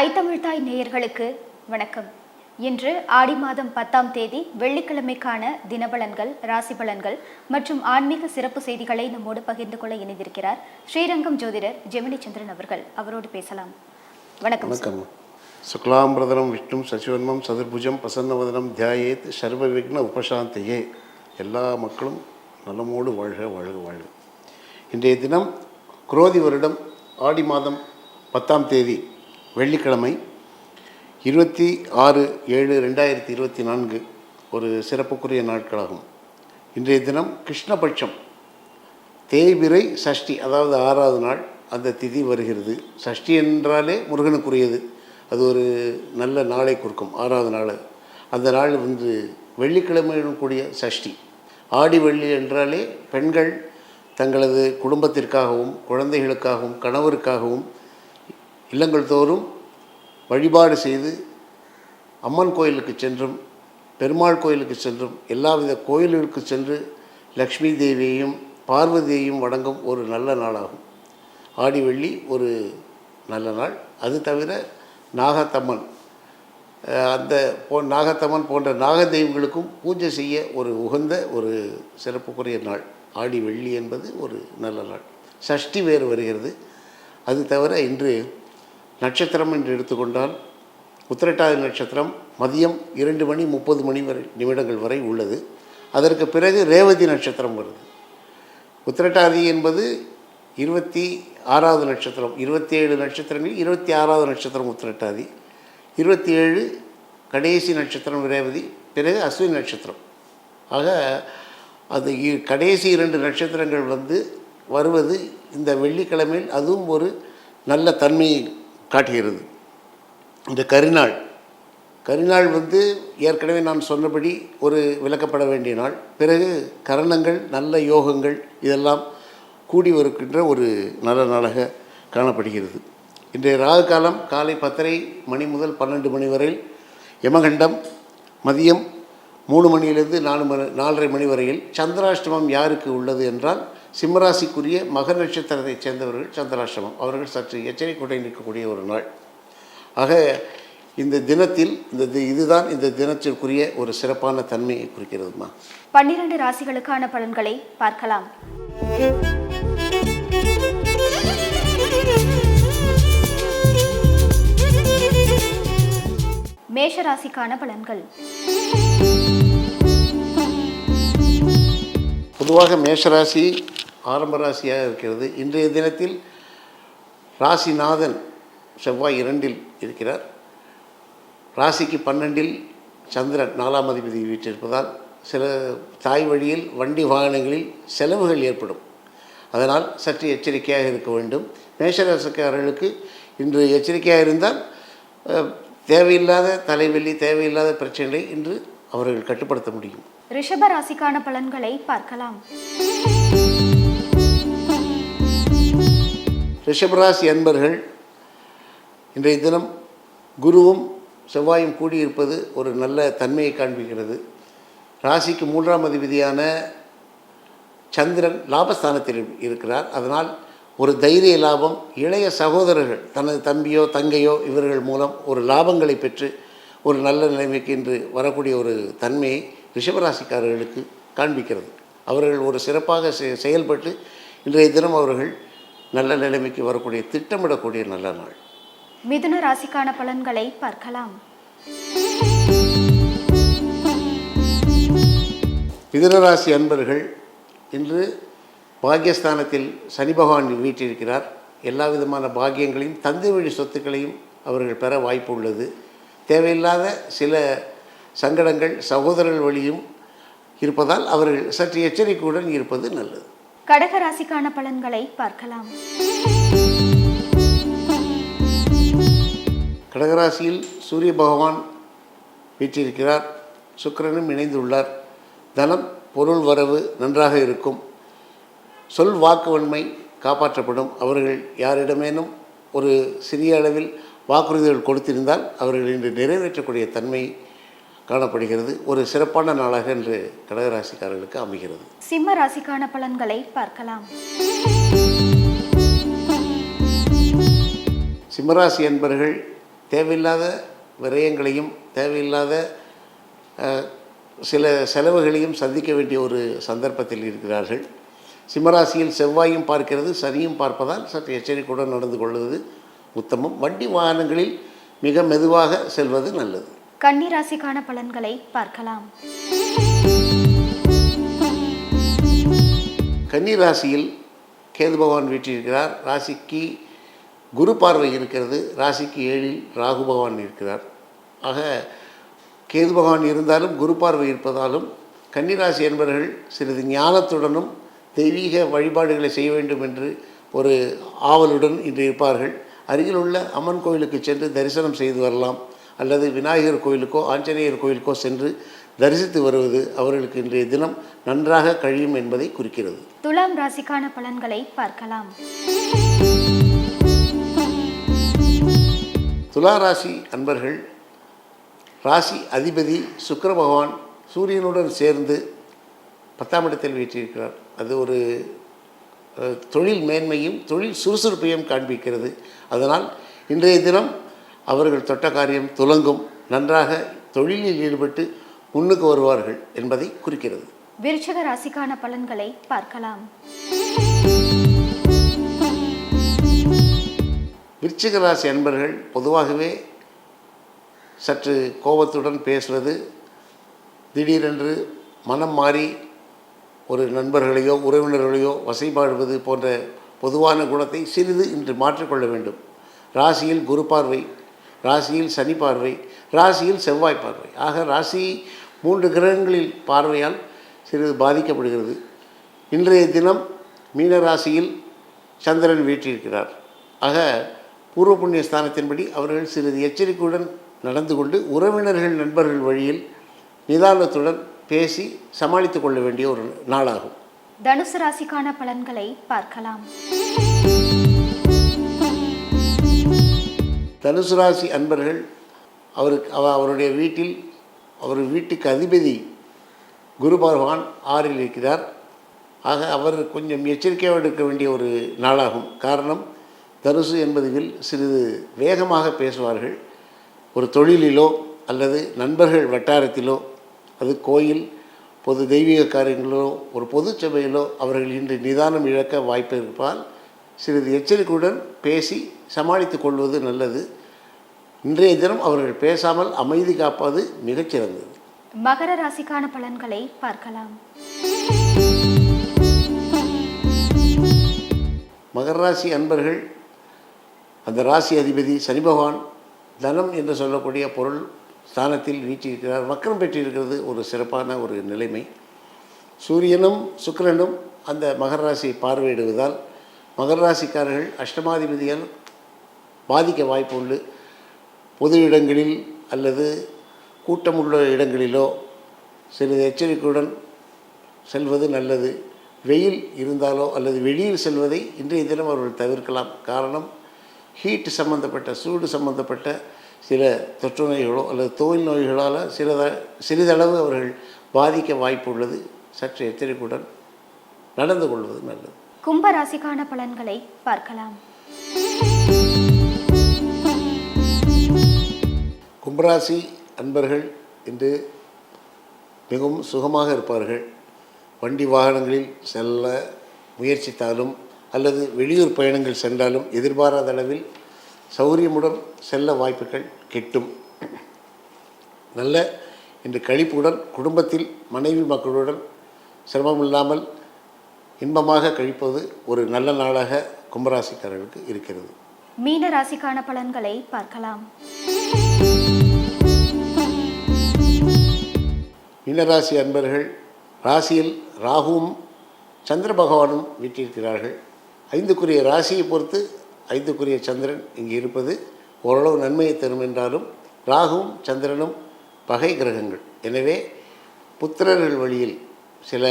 ஐத்தமிழ்தாய் நேயர்களுக்கு வணக்கம். இன்று ஆடி மாதம் பத்தாம் தேதி வெள்ளிக்கிழமைக்கான தினபலன்கள் ராசி பலன்கள் மற்றும் ஆன்மீக சிறப்பு செய்திகளை நம்மோடு பகிர்ந்து கொள்ள இணைந்திருக்கிறார் ஸ்ரீரங்கம் ஜோதிடர் ஜெமினி சந்திரன் அவர்கள். அவரோடு பேசலாம். வணக்கம் வணக்கம். சுக்லாம்பிரதனம் விஷ்ணு சசிவன்மம் சதுர்புஜம் பிரசன்னவதனம் தியாயேத் சர்வ விக்ன உபசாந்தியே. எல்லா மக்களும் நலமோடு வாழ்க வாழ்க வாழ்க. இன்றைய தினம் குரோதி வருடம் ஆடி மாதம் பத்தாம் தேதி. வெள்ளிக்கிழமை இருபத்தி ஆறு ஏழு ரெண்டாயிரத்தி இருபத்தி நான்கு ஒரு சிறப்புக்குரிய நாட்களாகும். இன்றைய தினம் கிருஷ்ணபட்சம் தேய்பிரை சஷ்டி அதாவது ஆறாவது நாள் அந்த திதி வருகிறது. சஷ்டி என்றாலே முருகனுக்குரியது. அது ஒரு நல்ல நாளை கொடுக்கும் ஆறாவது நாள். அந்த நாள் வந்து வெள்ளிக்கிழமையுடன் கூடிய சஷ்டி. ஆடி வெள்ளி என்றாலே பெண்கள் தங்களது குடும்பத்திற்காகவும் குழந்தைகளுக்காகவும் கணவருக்காகவும் இல்லங்கள் தோறும் வழிபாடு செய்து அம்மன் கோயிலுக்கு சென்றும் பெருமாள் கோயிலுக்கு சென்றும் எல்லாவித கோயில்களுக்கு சென்று லக்ஷ்மி தேவியையும் பார்வதியையும் வணங்கும் ஒரு நல்ல நாளாகும். ஆடி வெள்ளி ஒரு நல்ல நாள். அது தவிர நாகத்தம்மன் அந்த போ நாகத்தம்மன் போன்ற நாக தெய்வங்களுக்கும் பூஜை செய்ய ஒரு உகந்த ஒரு சிறப்புக்குரிய நாள். ஆடி வெள்ளி என்பது ஒரு நல்ல நாள். சஷ்டி வேறு வருகிறது. அது தவிர இன்று நட்சத்திரம் என்று எடுத்துக்கொண்டால் உத்திரட்டாதி நட்சத்திரம் மதியம் இரண்டு மணி முப்பது மணி வரை நிமிடங்கள் வரை உள்ளது. அதற்கு பிறகு ரேவதி நட்சத்திரம் வருது. உத்திரட்டாதி என்பது இருபத்தி ஆறாவது நட்சத்திரம் இருபத்தி ஏழு நட்சத்திரங்களில் இருபத்தி ஆறாவது நட்சத்திரம் உத்திரட்டாதி இருபத்தி ஏழு கடைசி நட்சத்திரம் ரேவதி பிறகு அஸ்வினி நட்சத்திரம். ஆக அது கடைசி இரண்டு நட்சத்திரங்கள் வந்து வருவது இந்த வெள்ளிக்கிழமையில் அதுவும் ஒரு நல்ல தன்மையை காட்டுகிறது. இந்த கரிநாள் கரிநாள் வந்து ஏற்கனவே நான் சொன்னபடி ஒரு விளக்கப்பட வேண்டிய நாள். பிறகு கரணங்கள் நல்ல யோகங்கள் இதெல்லாம் கூடி வருகின்ற ஒரு நல்ல நாளாக காணப்படுகிறது. இன்றைய ராகு காலம் காலை பத்தரை மணி முதல் பன்னெண்டு மணி வரையில் யமகண்டம் மதியம் மூணு மணியிலிருந்து நாலு மணி நாலரை மணி வரையில் சந்திராஷ்டமம் யாருக்கு உள்ளது என்றால் சிம்மராசிக்குரிய மகர் நட்சத்திரத்தைச் சேர்ந்தவர்கள் சந்திராசிரமம் அவர்கள் சற்று எச்சரிக்கையுடன் இருக்கக்கூடிய ஒரு நாள். ஆக இந்த தினத்தில் இந்த தி- இதுதான் இந்த தினத்திற்குரிய ஒரு சிறப்பான தன்மையை குறிக்கிறதுமா? பன்னிரண்டு ராசிகளுக்கான பலன்களை பார்க்கலாம். மேஷ ராசிக்கான பலன்கள். பொதுவாக மேஷராசி ஆரம்ப ராசியாக இருக்கிறது. இன்றைய தினத்தில் ராசிநாதன் செவ்வாய் இரண்டில் இருக்கிறார். ராசிக்கு பன்னெண்டில் சந்திரன் நாலாம் அதிபதி வீற்றிருப்பதால் சில தாய் வழியில் வண்டி வாகனங்களில் செலவுகள் ஏற்படும். அதனால் சற்று எச்சரிக்கையாக இருக்க வேண்டும். மேஷராசிக்காரர்களுக்கு இன்று எச்சரிக்கையாக இருந்தால் தேவையில்லாத தலைவலி தேவையில்லாத பிரச்சனைகளை இன்று அவர்கள் கட்டுப்படுத்த முடியும். ரிஷப ராசிக்கான பலன்களை பார்க்கலாம். ரிஷபராசி அன்பர்கள் இன்றைய தினம் குருவும் செவ்வாயும் கூடியிருப்பது ஒரு நல்ல தன்மையை காண்பிக்கிறது. ராசிக்கு மூன்றாம் அதிபதியான சந்திரன் லாபஸ்தானத்தில் இருக்கிறார். அதனால் ஒரு தைரிய லாபம் இளைய சகோதரர்கள் தனது தம்பியோ தங்கையோ இவர்கள் மூலம் ஒரு லாபங்களை பெற்று ஒரு நல்ல நிலைமைக்கு இன்று வரக்கூடிய ஒரு தன்மையை ரிஷபராசிக்காரர்களுக்கு காண்பிக்கிறது. அவர்கள் ஒரு சிறப்பாக செயல்பட்டு இன்றைய தினம் அவர்கள் நல்ல நிலைமைக்கு வரக்கூடிய திட்டமிடக்கூடிய நல்ல நாள். மிதுன ராசிக்கான பலன்களை பார்க்கலாம். மிதுனராசி அன்பர்கள் இன்று பாக்கியஸ்தானத்தில் சனி பகவான் வீற்றிருக்கிறார். எல்லா விதமான பாக்கியங்களையும் தந்தை வழி சொத்துக்களையும் அவர்கள் பெற வாய்ப்பு உள்ளது. தேவையில்லாத சில சங்கடங்கள் சகோதரர்கள் வழியும் இருப்பதால் அவர்கள் சற்று எச்சரிக்கையுடன் இருப்பது நல்லது. கடக ராசிக்கான பலன்களை பார்க்கலாம். கடகராசியில் சூரிய பகவான் வீற்றிருக்கிறார். சுக்கிரனும் இணைந்துள்ளார். தனம் பொருள் வரவு நன்றாக இருக்கும். சொல் வாக்குவன்மை காப்பாற்றப்படும். அவர்கள் யாரிடமேனும் ஒரு சிறிய அளவில் வாக்குறுதிகள் கொடுத்திருந்தால் அவர்கள் இன்று நிறைவேற்றக்கூடிய தன்மை காணப்படுகிறது. ஒரு சிறப்பான நாளாக இன்று கடகராசிக்காரர்களுக்கு அமைகிறது. சிம்ம ராசிக்கான பலன்களை பார்க்கலாம். சிம்மராசி என்பர்கள் தேவையில்லாத விரயங்களையும் தேவையில்லாத சில செலவுகளையும் சந்திக்க வேண்டிய ஒரு சந்தர்ப்பத்தில் இருக்கிறார்கள். சிம்மராசியில் செவ்வாயும் பார்க்கிறது சனியும் பார்ப்பதால் சற்று எச்சரிக்கையுடன் நடந்து கொள்வது உத்தமம். வண்டி வாகனங்களில் மிக மெதுவாக செல்வது நல்லது. கன்னி ராசிக்கான பலன்களை பார்க்கலாம். கன்னிராசியில் கேது பகவான் வீற்றிருக்கிறார். ராசிக்கு குரு பார்வை இருக்கிறது. ராசிக்கு ஏழில் ராகு பகவான் இருக்கிறார். ஆக கேது பகவான் இருந்தாலும் குரு பார்வை இருப்பதாலும் கன்னிராசி என்பவர்கள் சிறிது ஞானத்துடனும் தெய்வீக வழிபாடுகளை செய்ய வேண்டும் என்று ஒரு ஆவலுடன் இன்று இருப்பார்கள். அருகில் உள்ள அம்மன் கோயிலுக்கு சென்று தரிசனம் செய்து வரலாம். அல்லது விநாயகர் கோயிலுக்கோ ஆஞ்சநேயர் கோயிலுக்கோ சென்று தரிசித்து வருவது அவர்களுக்கு இன்றைய தினம் நன்றாக கழியும் என்பதை குறிக்கிறது. துலாம் ராசிக்கான பலன்களை பார்க்கலாம். துலா ராசி அன்பர்கள் ராசி அதிபதி சுக்கிர பகவான் சூரியனுடன் சேர்ந்து பத்தாம் இடத்தில் வீற்றிருக்கிறார். அது ஒரு தொழில் மேன்மையும் தொழில் சுறுசுறுப்பையும் காண்பிக்கிறது. அதனால் இன்றைய தினம் அவர்கள் தொட்ட காரியம் துலங்கும். நன்றாக தொழிலில் ஈடுபட்டு முன்னுக்கு வருவார்கள் என்பதை குறிக்கிறது. விருச்சிக ராசிக்கான பலன்களை பார்க்கலாம். விருச்சிக ராசி அன்பர்கள் பொதுவாகவே சற்று கோபத்துடன் பேசுவது திடீரென்று மனம் மாறி ஒரு நண்பர்களையோ உறவினர்களையோ வசைபாடுவது போன்ற பொதுவான குணத்தை சிறிது இன்று மாற்றிக்கொள்ள வேண்டும். ராசியில் குரு பார்வை ராசியில் சனி பார்வை ராசியில் செவ்வாய் பார்வை. ஆக ராசி மூன்று கிரகங்களில் பார்வையால் சிறிது பாதிக்கப்படுகிறது. இன்றைய தினம் மீன ராசியில் சந்திரன் வீற்றிருக்கிறார். ஆக பூர்வ புண்ணிய ஸ்தானத்தின்படி அவர்கள் சிறிது எச்சரிக்கையுடன் நடந்து கொண்டு உறவினர்கள் நண்பர்கள் வழியில் நிதானத்துடன் பேசி சமாளித்து கொள்ள வேண்டிய ஒரு நாளாகும். தனுசு ராசிக்கான பலன்களை பார்க்கலாம். தனுசு ராசி அன்பர்கள் அவருக்கு அவ அவருடைய வீட்டில் அவர் வீட்டுக்கு அதிபதி குரு பகவான் ஆறில் இருக்கிறார். ஆக அவர் கொஞ்சம் எச்சரிக்கையாக எடுக்க வேண்டிய ஒரு நாளாகும். காரணம் தனுசு என்பதில் சிறிது வேகமாக பேசுவார்கள். ஒரு தொழிலிலோ அல்லது நண்பர்கள் வட்டாரத்திலோ அது கோயில் பொது தெய்வீக காரியங்களோ ஒரு பொது சபையிலோ அவர்கள் இன்று நிதானம் இழக்க வாய்ப்பு இருப்பால் சிறிது எச்சரிக்கையுடன் பேசி சமாளித்துக் கொள்வது நல்லது. இன்றைய தினம் அவர்கள் பேசாமல் அமைதி காப்பது மிகச்சிறந்தது மகர ராசிக்கான பலன்களை பார்க்கலாம். மகர ராசி அன்பர்கள் அந்த ராசி அதிபதி சனி பகவான் தனம் என்று சொல்லக்கூடிய பொருள் ஸ்தானத்தில் வீற்றிருக்கிறார் வக்கரம் பெற்றிருக்கிறது ஒரு சிறப்பான ஒரு நிலைமை. சூரியனும் சுக்கிரனும் அந்த மகர ராசியை பார்வையிடுவதால் மகர ராசிக்காரர்கள் அஷ்டமாதிபதியால் பாதிக்க வாய்ப்பு உண்டு. பொது இடங்களில் அல்லது கூட்டமுள்ள இடங்களிலோ சிறிது எச்சரிக்கையுடன் செல்வது நல்லது. வெயில் இருந்தாலோ அல்லது வெளியில் செல்வதை இன்றைய தினம் அவர்கள் தவிர்க்கலாம். காரணம் ஹீட் சம்பந்தப்பட்ட சூடு சம்பந்தப்பட்ட சில தொற்று நோய்களோ அல்லது தோல் நோய்களால் சிறித சிறிதளவு அவர்கள் பாதிக்க வாய்ப்பு உள்ளது. சற்று எச்சரிக்கையுடன் நடந்து கொள்வது நல்லது. கும்பராசிக்கான பலன்களை பார்க்கலாம். கும்பராசி அன்பர்கள் இன்று மிகவும் சுகமாக இருப்பார்கள். வண்டி வாகனங்களில் செல்ல முயற்சித்தாலும் அல்லது வெளியூர் பயணங்கள் சென்றாலும் எதிர்பாராத அளவில் சௌரியமுடன் செல்ல வாய்ப்புகள் கிட்டும். நல்ல இன்று கழிப்புடன் குடும்பத்தில் மனைவி மக்களுடன் சிரமம் இல்லாமல் இன்பமாக கழிப்பது ஒரு நல்ல நாளாக கும்பராசிக்காரர்களுக்கு இருக்கிறது. மீன ராசிக்கான பலன்களை பார்க்கலாம். மீனராசி அன்பர்கள் ராசியில் ராகுவும் சந்திர பகவானும் வீட்டிருக்கிறார்கள் ஐந்துக்குரிய ராசியை பொறுத்து ஐந்துக்குரிய சந்திரன் இங்கே இருப்பது ஓரளவு நன்மையை தரும் என்றாலும் ராகுவும் சந்திரனும் பகை கிரகங்கள். எனவே புத்திரர்கள் வழியில் சில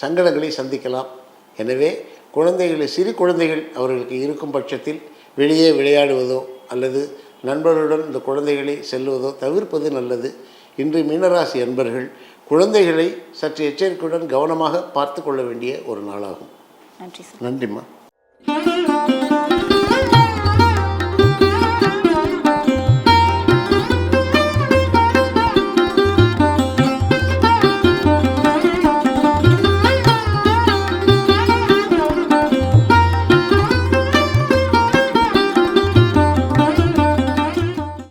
சங்கடங்களை சந்திக்கலாம். எனவே குழந்தைகளை சிறு குழந்தைகள் அவர்களுக்கு இருக்கும் பட்சத்தில் வெளியே விளையாடுவதோ அல்லது நண்பர்களுடன் இந்த குழந்தைகளை செல்வதோ தவிர்ப்பது நல்லது. இன்று மீனராசி அன்பர்கள் குழந்தைகளை சற்று எச்சரிக்கையுடன் கவனமாக பார்த்து கொள்ள வேண்டிய ஒரு நாளாகும். நன்றிம்மா.